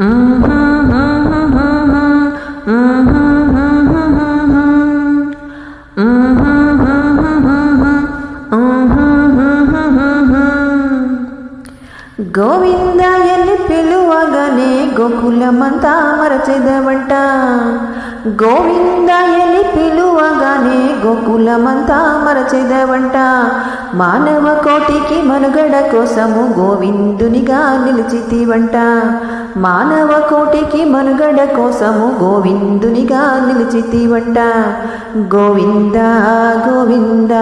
గోవింద ఎన్ని పిలువగానే గోకులమంతా మరచదవంట. గోవింద ఎన్ని పిలు గోకులమంతా మరచెదవంట. మానవ కోటికి మనుగడ కోసము గోవిందునిగా నిలిచితివంట. మానవ కోటికి మనుగడ కోసము గోవిందునిగా నిలిచితివంట. గోవింద గోవింద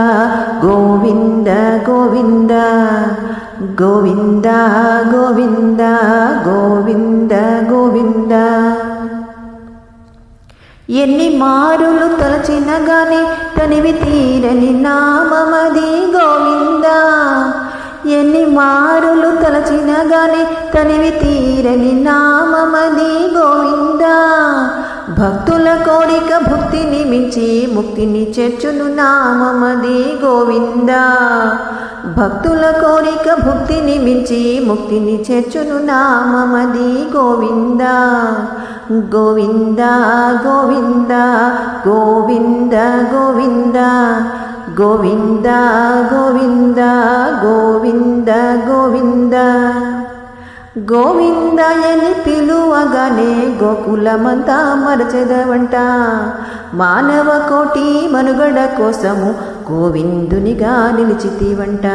గోవింద గోవింద. గోవింద గోవింద గోవింద గోవింద. ఎన్ని మారులు తలచిన గాని తనివి తీరని నామమది గోవింద. ఎన్ని మారులు తలచిన గాని తనివి తీరని నామమది గోవింద. భక్తుల కోరిక భక్తిని మించి ముక్తిని చేర్చును నామమది గోవిందా. భక్తుల కోరిక భక్తిని మించి ముక్తిని చేర్చును నామమది గోవింద. గోవింద గోవింద గోవింద గోవింద. గోవింద గోవింద గోవింద గోవింద. గోవిందయని పిలువగానే గోకులమంతా మరచెదవంట. మానవ కోటి మనుగడ కోసము గోవిందునిగా నిలిచితివంట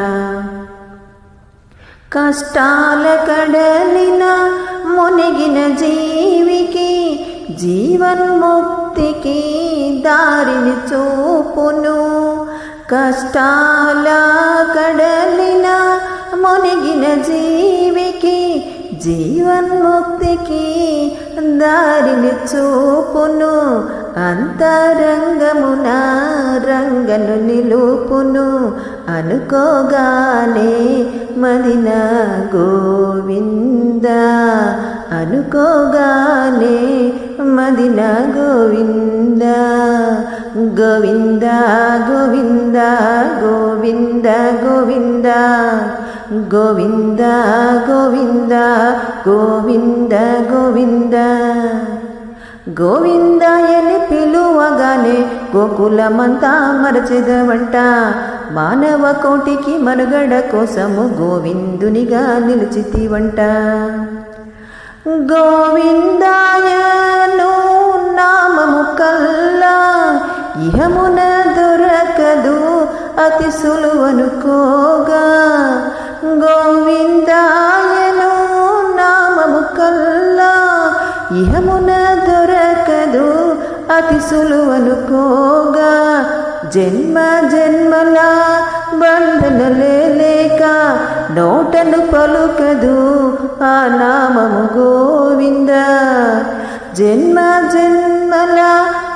కష్టాల కడలిన మునిగిన జీవికి జీవన్ముక్తికి దారిని చూపును. కష్టాల కడలిన మునిగిన జీవికి జీవన్ముక్తికి దారిని చూపును. అంతరంగమున రంగను నిలుపును. అనుకోగానే మదిన గోవింద. అనుకోగానే మదిన గోవింద. గోవింద గోవింద గోవింద గోవింద. గోవింద గోవింద గోవింద గోవింద. గోవిందాయని పిలువగానే గోకులమంతా మరచెదవంట. మానవ కోటికి మనుగడ కోసము గోవిందునిగా నిలిచితివంట. గోవిందాయను నామము కల్లా ఇహమున దొరకదు అతి సులువనుకోగా గోవిందాయను నామము కల్లా ఇహమున దొరకదు అతి సులువనుకోగా జన్మ జన్మల బంధనలే లేక నోటను పలుకదు ఆ నామము గోవింద. జన్మ జన్మల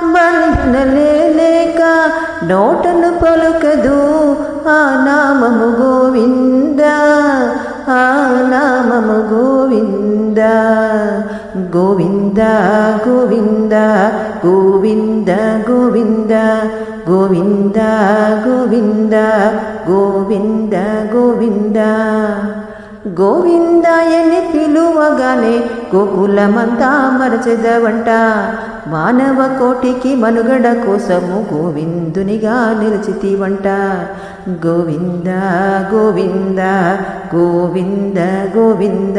బంధనలే లేక నోటను పలుకదు ఆ నామము గోవింద. గోవింద గోవింద గోవింద గోవింద గోవింద గోవింద గోవింద గోవింద. గోవిందాయని పిలువగానే గోకులమంతా మరచెదవంట. మానవ కోటికి మనుగడ కోసము గోవిందునిగా నిలిచితివంట. గోవింద గోవింద గోవింద గోవింద